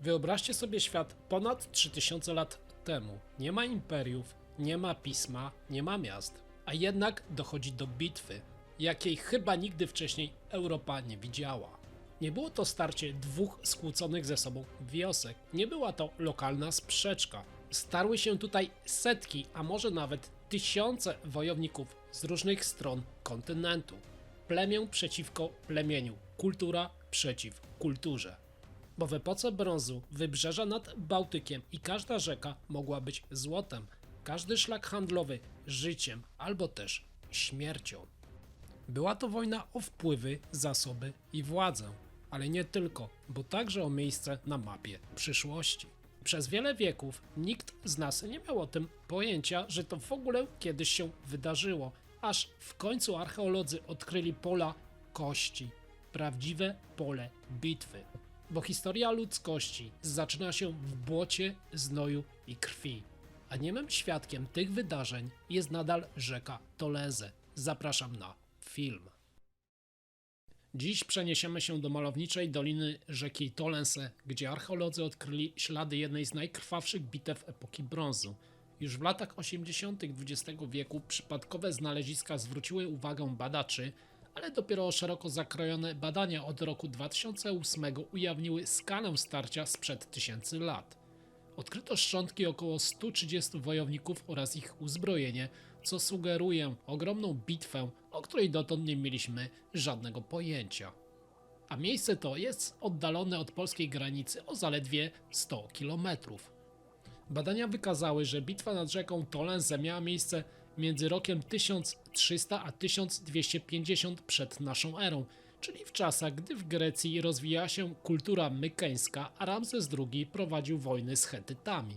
Wyobraźcie sobie świat ponad 3000 lat temu. Nie ma imperiów, nie ma pisma, nie ma miast, a jednak dochodzi do bitwy, jakiej chyba nigdy wcześniej Europa nie widziała. Nie było to starcie dwóch skłóconych ze sobą wiosek, nie była to lokalna sprzeczka. Starły się tutaj setki, a może nawet tysiące wojowników z różnych stron kontynentu. Plemię przeciwko plemieniu, kultura przeciw kulturze bo w epoce brązu wybrzeża nad Bałtykiem i każda rzeka mogła być złotem, każdy szlak handlowy życiem albo też śmiercią. Była to wojna o wpływy, zasoby i władzę, ale nie tylko, bo także o miejsce na mapie przyszłości. Przez wiele wieków nikt z nas nie miał o tym pojęcia, że to w ogóle kiedyś się wydarzyło, aż w końcu archeolodzy odkryli pola kości, prawdziwe pole bitwy bo historia ludzkości zaczyna się w błocie, znoju i krwi. A niemym świadkiem tych wydarzeń jest nadal rzeka Toleze. Zapraszam na film. Dziś przeniesiemy się do malowniczej doliny rzeki Tolense, gdzie archeolodzy odkryli ślady jednej z najkrwawszych bitew epoki brązu. Już w latach 80. XX wieku przypadkowe znaleziska zwróciły uwagę badaczy, ale dopiero szeroko zakrojone badania od roku 2008 ujawniły skalę starcia sprzed tysięcy lat. Odkryto szczątki około 130 wojowników oraz ich uzbrojenie, co sugeruje ogromną bitwę, o której dotąd nie mieliśmy żadnego pojęcia. A miejsce to jest oddalone od polskiej granicy o zaledwie 100 kilometrów. Badania wykazały, że bitwa nad rzeką Tolense miała miejsce między rokiem 1300 a 1250 przed naszą erą, czyli w czasach, gdy w Grecji rozwijała się kultura mykeńska, a Ramzes II prowadził wojny z Hetytami.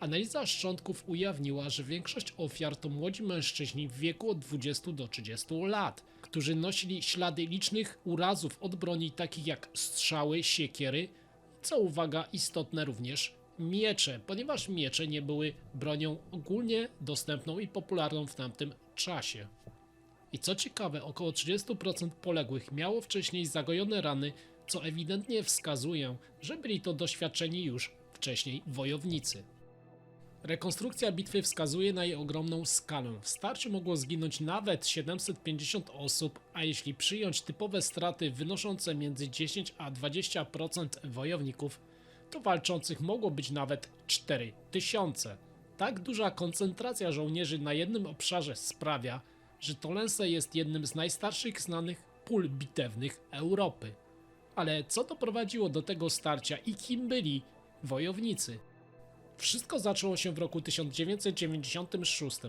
Analiza szczątków ujawniła, że większość ofiar to młodzi mężczyźni w wieku od 20 do 30 lat, którzy nosili ślady licznych urazów od broni takich jak strzały, siekiery, co uwaga istotne również miecze, ponieważ miecze nie były bronią ogólnie dostępną i popularną w tamtym czasie. I co ciekawe, około 30% poległych miało wcześniej zagojone rany, co ewidentnie wskazuje, że byli to doświadczeni już wcześniej wojownicy. Rekonstrukcja bitwy wskazuje na jej ogromną skalę. W starciu mogło zginąć nawet 750 osób, a jeśli przyjąć typowe straty wynoszące między 10 a 20% wojowników, to walczących mogło być nawet 4000. Tak duża koncentracja żołnierzy na jednym obszarze sprawia, że Tolense jest jednym z najstarszych znanych pól bitewnych Europy. Ale co doprowadziło do tego starcia i kim byli wojownicy? Wszystko zaczęło się w roku 1996,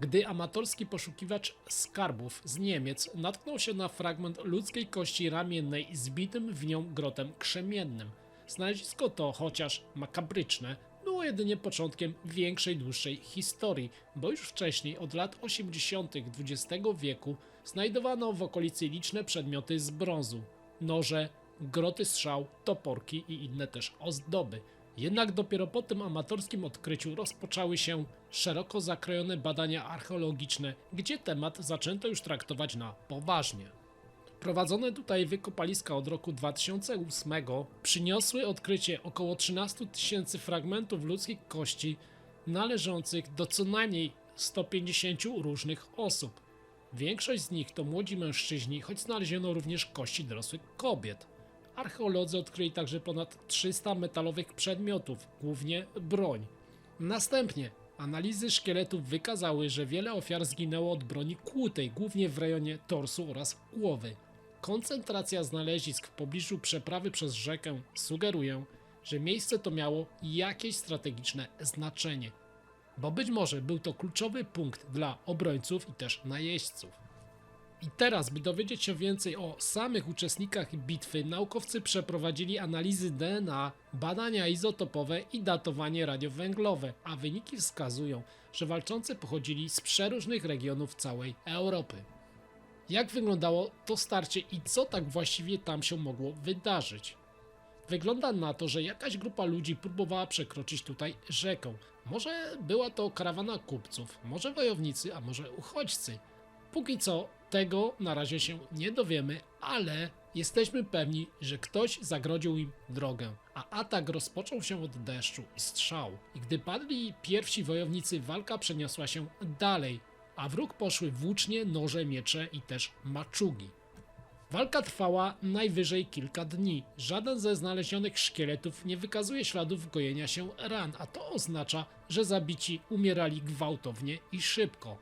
gdy amatorski poszukiwacz skarbów z Niemiec natknął się na fragment ludzkiej kości ramiennej z bitym w nią grotem krzemiennym. Znalezisko to, chociaż makabryczne, było jedynie początkiem większej, dłuższej historii, bo już wcześniej, od lat 80. XX wieku, znajdowano w okolicy liczne przedmioty z brązu, noże, groty strzał, toporki i inne też ozdoby. Jednak dopiero po tym amatorskim odkryciu rozpoczęły się szeroko zakrojone badania archeologiczne, gdzie temat zaczęto już traktować na poważnie. Prowadzone tutaj wykopaliska od roku 2008 przyniosły odkrycie około 13 tysięcy fragmentów ludzkich kości należących do co najmniej 150 różnych osób. Większość z nich to młodzi mężczyźni, choć znaleziono również kości dorosłych kobiet. Archeolodzy odkryli także ponad 300 metalowych przedmiotów, głównie broń. Następnie analizy szkieletów wykazały, że wiele ofiar zginęło od broni kłutej, głównie w rejonie torsu oraz głowy. Koncentracja znalezisk w pobliżu przeprawy przez rzekę sugeruje, że miejsce to miało jakieś strategiczne znaczenie, bo być może był to kluczowy punkt dla obrońców i też najeźdźców. I teraz, by dowiedzieć się więcej o samych uczestnikach bitwy, naukowcy przeprowadzili analizy DNA, badania izotopowe i datowanie radiowęglowe, a wyniki wskazują, że walczący pochodzili z przeróżnych regionów całej Europy. Jak wyglądało to starcie i co tak właściwie tam się mogło wydarzyć? Wygląda na to, że jakaś grupa ludzi próbowała przekroczyć tutaj rzekę. Może była to karawana kupców, może wojownicy, a może uchodźcy. Póki co tego na razie się nie dowiemy, ale Jesteśmy pewni, że ktoś zagrodził im drogę, a atak rozpoczął się od deszczu i strzał. I gdy padli pierwsi wojownicy, walka przeniosła się dalej, a wróg poszły włócznie, noże, miecze i też maczugi. Walka trwała najwyżej kilka dni. Żaden ze znalezionych szkieletów nie wykazuje śladów gojenia się ran, a to oznacza, że zabici umierali gwałtownie i szybko.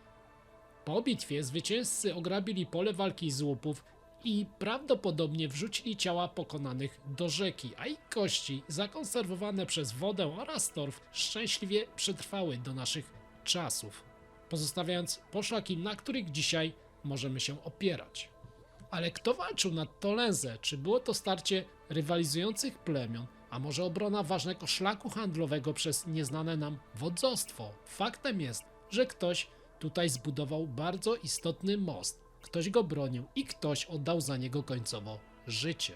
Po bitwie zwycięzcy ograbili pole walki z łupów i prawdopodobnie wrzucili ciała pokonanych do rzeki, a ich kości, zakonserwowane przez wodę oraz torf, szczęśliwie przetrwały do naszych czasów, pozostawiając poszlaki, na których dzisiaj możemy się opierać. Ale kto walczył nad Tolenzę? Czy było to starcie rywalizujących plemion, a może obrona ważnego szlaku handlowego przez nieznane nam wodzostwo? Faktem jest, że ktoś tutaj zbudował bardzo istotny most, ktoś go bronił i ktoś oddał za niego końcowo życie.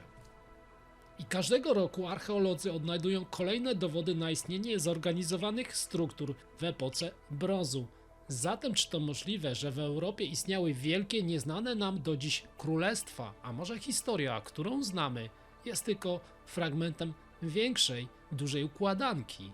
I każdego roku archeolodzy odnajdują kolejne dowody na istnienie zorganizowanych struktur w epoce brązu. Zatem czy to możliwe, że w Europie istniały wielkie, nieznane nam do dziś królestwa, a może historia, którą znamy, jest tylko fragmentem większej, dużej układanki?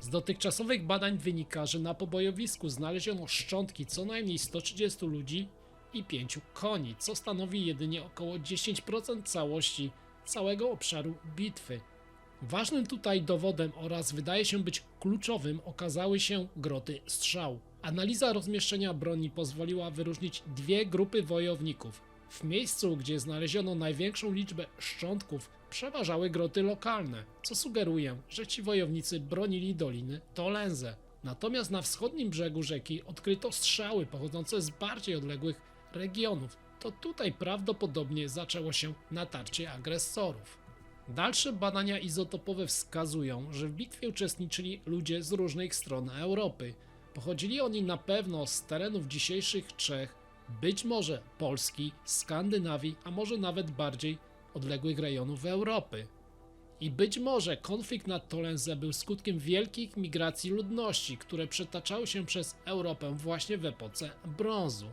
Z dotychczasowych badań wynika, że na pobojowisku znaleziono szczątki co najmniej 130 ludzi i 5 koni, co stanowi jedynie około 10% całości całego obszaru bitwy. Ważnym tutaj dowodem oraz wydaje się być kluczowym okazały się groty strzał. Analiza rozmieszczenia broni pozwoliła wyróżnić dwie grupy wojowników. W miejscu, gdzie znaleziono największą liczbę szczątków, przeważały groty lokalne, co sugeruje, że ci wojownicy bronili doliny Tolenze. Natomiast na wschodnim brzegu rzeki odkryto strzały pochodzące z bardziej odległych regionów. To tutaj prawdopodobnie zaczęło się natarcie agresorów. Dalsze badania izotopowe wskazują, że w bitwie uczestniczyli ludzie z różnych stron Europy. Pochodzili oni na pewno z terenów dzisiejszych Czech, być może Polski, Skandynawii, a może nawet bardziej odległych rejonów Europy. I być może konflikt nad Tolenze był skutkiem wielkich migracji ludności, które przetaczały się przez Europę właśnie w epoce brązu.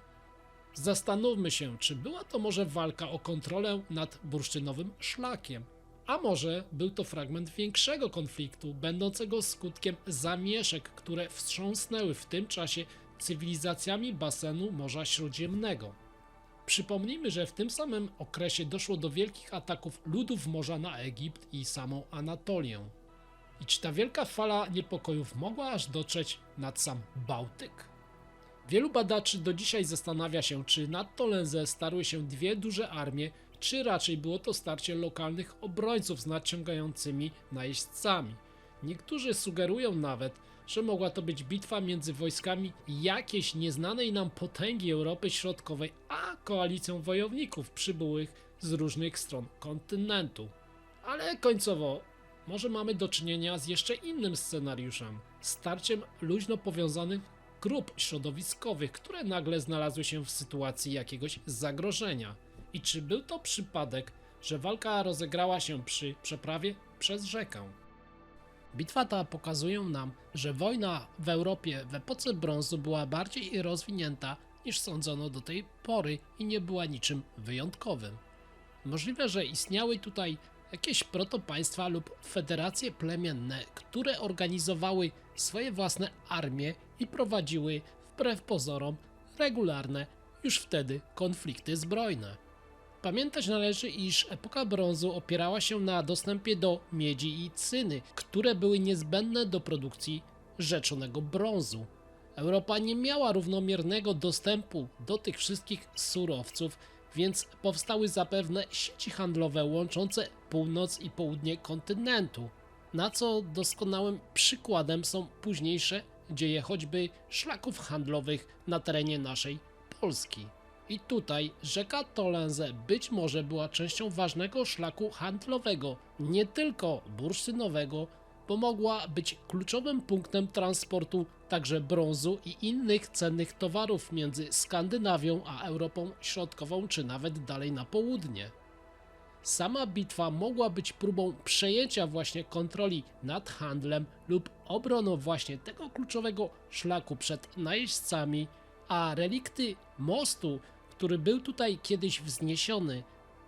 Zastanówmy się, czy była to może walka o kontrolę nad bursztynowym szlakiem, a może był to fragment większego konfliktu, będącego skutkiem zamieszek, które wstrząsnęły w tym czasie cywilizacjami basenu Morza Śródziemnego. Przypomnijmy, że w tym samym okresie doszło do wielkich ataków ludów morza na Egipt i samą Anatolię. I czy ta wielka fala niepokojów mogła aż dotrzeć nad sam Bałtyk? Wielu badaczy do dzisiaj zastanawia się, czy nad Tolenzę starły się dwie duże armie, czy raczej było to starcie lokalnych obrońców z nadciągającymi najeźdźcami. Niektórzy sugerują nawet, że mogła to być bitwa między wojskami jakiejś nieznanej nam potęgi Europy Środkowej, a koalicją wojowników przybyłych z różnych stron kontynentu. Ale końcowo, może mamy do czynienia z jeszcze innym scenariuszem starciem luźno powiązanych grup środowiskowych, które nagle znalazły się w sytuacji jakiegoś zagrożenia. I czy był to przypadek, że walka rozegrała się przy przeprawie przez rzekę? Bitwa ta pokazuje nam, że wojna w Europie w epoce brązu była bardziej rozwinięta niż sądzono do tej pory i nie była niczym wyjątkowym. Możliwe, że istniały tutaj jakieś protopaństwa lub federacje plemienne, które organizowały swoje własne armie i prowadziły wbrew pozorom regularne już wtedy konflikty zbrojne. Pamiętać należy, iż epoka brązu opierała się na dostępie do miedzi i cyny, które były niezbędne do produkcji rzeczonego brązu. Europa nie miała równomiernego dostępu do tych wszystkich surowców, więc powstały zapewne sieci handlowe łączące północ i południe kontynentu, na co doskonałym przykładem są późniejsze dzieje choćby szlaków handlowych na terenie naszej Polski. I tutaj rzeka Tolenze być może była częścią ważnego szlaku handlowego, nie tylko bursztynowego, bo mogła być kluczowym punktem transportu także brązu i innych cennych towarów między Skandynawią a Europą Środkową, czy nawet dalej na południe. Sama bitwa mogła być próbą przejęcia właśnie kontroli nad handlem lub obroną właśnie tego kluczowego szlaku przed najeźdźcami, a relikty mostu, który był tutaj kiedyś wzniesiony,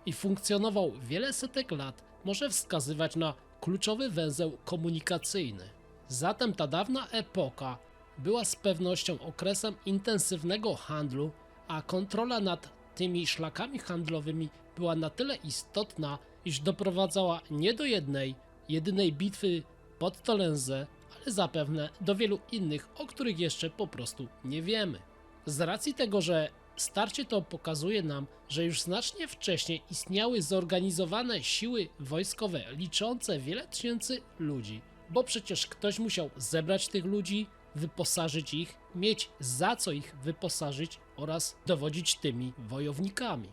i funkcjonował wiele setek lat, może wskazywać na kluczowy węzeł komunikacyjny. Zatem ta dawna epoka była z pewnością okresem intensywnego handlu, a kontrola nad tymi szlakami handlowymi była na tyle istotna, iż doprowadzała nie do jednej, jedynej bitwy pod Tolenzę, ale zapewne do wielu innych, o których jeszcze po prostu nie wiemy. Z racji tego, że starcie to pokazuje nam, że już znacznie wcześniej istniały zorganizowane siły wojskowe liczące wiele tysięcy ludzi, bo przecież ktoś musiał zebrać tych ludzi, wyposażyć ich, mieć za co ich wyposażyć oraz dowodzić tymi wojownikami.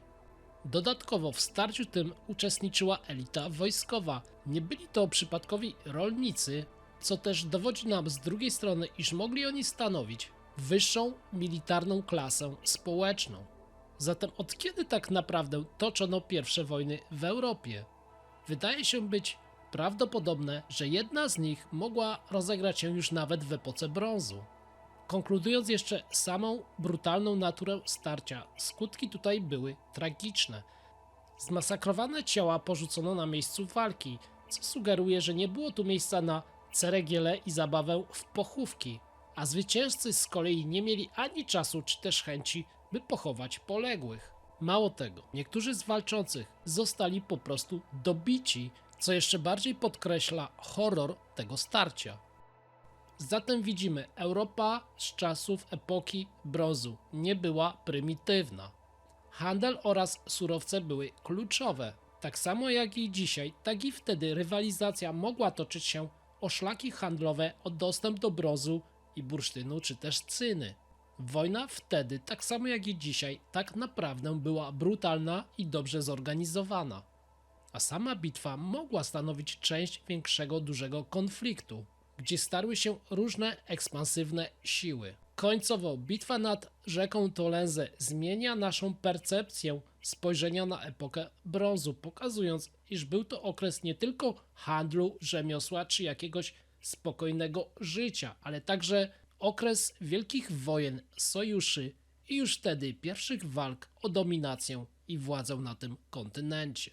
Dodatkowo w starciu tym uczestniczyła elita wojskowa. Nie byli to przypadkowi rolnicy, co też dowodzi nam z drugiej strony, iż mogli oni stanowić wyższą militarną klasę społeczną. Zatem od kiedy tak naprawdę toczono pierwsze wojny w Europie? Wydaje się być prawdopodobne, że jedna z nich mogła rozegrać się już nawet w epoce brązu. Konkludując jeszcze samą brutalną naturę starcia, skutki tutaj były tragiczne. Zmasakrowane ciała porzucono na miejscu walki, co sugeruje, że nie było tu miejsca na ceregiele i zabawę w pochówki, a zwycięzcy z kolei nie mieli ani czasu czy też chęci, by pochować poległych. Mało tego, niektórzy z walczących zostali po prostu dobici, co jeszcze bardziej podkreśla horror tego starcia. Zatem widzimy, Europa z czasów epoki brązu nie była prymitywna. Handel oraz surowce były kluczowe. Tak samo jak i dzisiaj, tak i wtedy rywalizacja mogła toczyć się o szlaki handlowe, o dostęp do brązu i bursztynu czy też cyny. Wojna wtedy, tak samo jak i dzisiaj, tak naprawdę była brutalna i dobrze zorganizowana. A sama bitwa mogła stanowić część większego, dużego konfliktu, gdzie starły się różne ekspansywne siły. Końcowo bitwa nad rzeką Tolenzę zmienia naszą percepcję spojrzenia na epokę brązu, pokazując, iż był to okres nie tylko handlu, rzemiosła czy jakiegoś spokojnego życia, ale także okres wielkich wojen, sojuszy i już wtedy pierwszych walk o dominację i władzę na tym kontynencie.